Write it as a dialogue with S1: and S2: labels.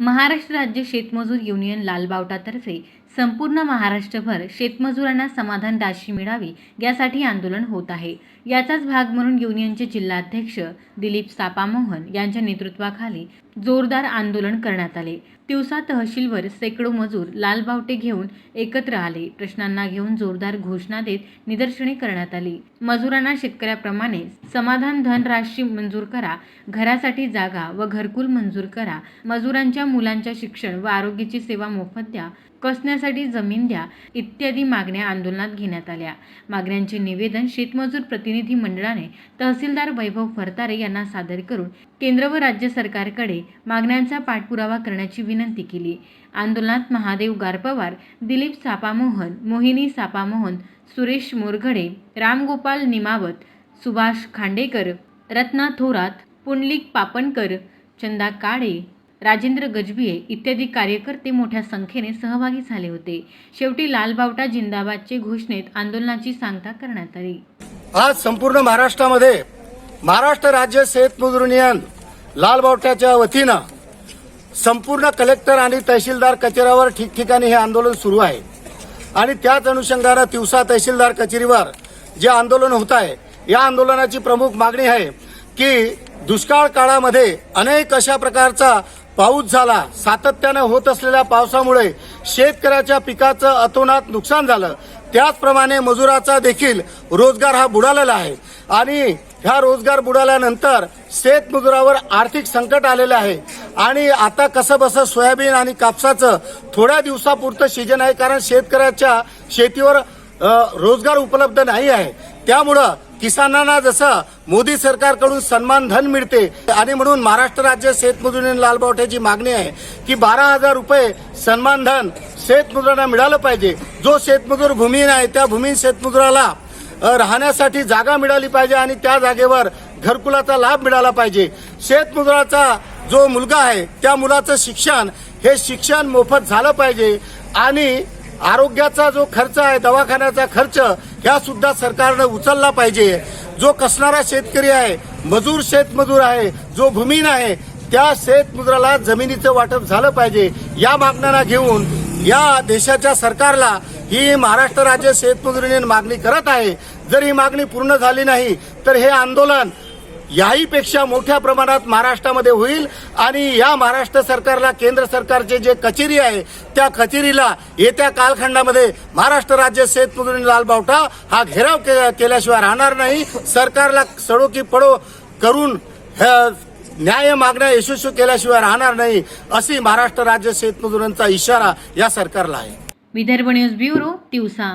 S1: महाराष्ट्र राज्य शेतमजूर युनियन लालबावटातर्फे संपूर्ण महाराष्ट्रभर शेतमजुरांना समाधान राशी मिळावी यासाठी आंदोलन होत आहे. याचाच भाग म्हणून युनियनचे जिल्हाध्यक्ष दिलीप सापामोहन यांच्या नेतृत्वाखाली जोरदार आंदोलन करण्यात आले. तिवसा तहसीलवर शेकडो मजूर लालबावटे घेऊन एकत्र आले. प्रश्नांना घेऊन जोरदार घोषणा देत निदर्शने करण्यात आली. मजुरांना शेतकऱ्याप्रमाणे समाधान धनराशी मंजूर करा घरासाठी जागा व घरकुल मंजूर करा. मजुरांच्या मुलांच्या शिक्षण व आरोग्याची सेवा मोफत द्या. कसण्यासाठी जमीन द्या इत्यादी मागण्या आंदोलनात घेण्यात आल्या. मागण्यांचे निवेदन शेतमजूर प्रतिनिधी मंडळाने तहसीलदार वैभव फरतारे यांना सादर करून केंद्र व राज्य सरकारकडे मागण्यांचा पाठपुरावा करण्याची विनंती केली. आंदोलनात महादेव गारपवार दिलीप सापामोहन मोहिनी सापामोहन सुरेश मोरघडे रामगोपाल निमावत सुभाष खांडेकर रत्ना थोरात पुंडलिक पापणकर चंदा काळे राजेंद्र गजबिये इत्यादी कार्यकर्ते मोठ्या संख्येने सहभागी झाले होते. शेवटी लालबावटा जिंदाबादचे घोषणेत आंदोलनाची सांगता करण्यात आली.
S2: आज संपूर्ण महाराष्ट्रामध्ये महाराष्ट्र राज्य शेतमजूर युनियन लालबावट्याच्या वतीनं संपूर्ण कलेक्टर आणि तहसीलदार कचेऱ्यावर ठिकठिकाणी हे आंदोलन सुरू आहे. आणि त्याच अनुषंगानं तिवसा तहसीलदार कचेरीवर जे आंदोलन होत आहे या आंदोलनाची प्रमुख मागणी आहे की दुष्काळ काळामध्ये अनेक अशा प्रकारचा पाऊस झाला. सातत्यानं होत असलेल्या पावसामुळे शेतकऱ्याच्या पिकाचं अतोनात नुकसान झालं. त्याचप्रमाणे मजुराचा देखील रोजगार हा बुडालेला आहे. आणि ह्या रोजगार बुडाल्यानंतर शेतमजुरावर आर्थिक संकट आलेलं आहे. आणि आता कसं बसं सोयाबीन आणि कापसाचं थोड्या दिवसापुरतं सीजन आहे कारण शेतकऱ्याच्या शेतीवर रोजगार उपलब्ध नाही आहे. त्यामुळं किसानांना जसं मोदी सरकारकडून सन्मान धन मिळते आणि म्हणून महाराष्ट्र राज्य शेतमजुरी युनियन लालबावट्याची मागणी आहे की बारा हजार रुपये सन्मान धन शेतमजुरांना मिळालं पाहिजे. जो शेतमजूर भूमीन आहे त्या भूमीन शेतमजुराला राहण्यासाठी जागा मिळाली पाहिजे आणि त्या जागेवर घरकुलाचा लाभ मिळाला पाहिजे. शेतमजुराचा जो मुलगा आहे त्या मुलाचं शिक्षण हे शिक्षण मोफत झालं पाहिजे. आणि आरोग्याचा जो खर्च आहे दवाखान्याचा खर्च ह्या सुद्धा सरकारनं उचलला पाहिजे. जो कसणारा शेतकरी आहे मजूर शेतमजूर आहे जो भूमीन आहे त्या शेतमजुराला जमिनीचं वाटप झालं पाहिजे या मागण्यांना घेऊन या देशाच्या सरकारला ही महाराष्ट्र राज्य शेतमजुरीने मागणी करत आहे. जर ही मागणी पूर्ण झाली नाही तर हे आंदोलन याहीपेक्षा मोठ्या प्रमाणात महाराष्ट्रामध्ये होईल आणि या महाराष्ट्र सरकारला केंद्र सरकारचे जे कचेरी आहे त्या कचेरीला येत्या कालखंडामध्ये महाराष्ट्र राज्य शेतमजूर लालबावटा हा घेराव के- केल्याशिवाय राहणार नाही. सरकारला सडो की पडो करून न्याय मागण्या यशस्वी केल्याशिवाय राहणार नाही अशी महाराष्ट्र राज्य शेतमजुरांचा इशारा या सरकारला आहे.
S1: विदर्भ न्यूज ब्युरो दिवसा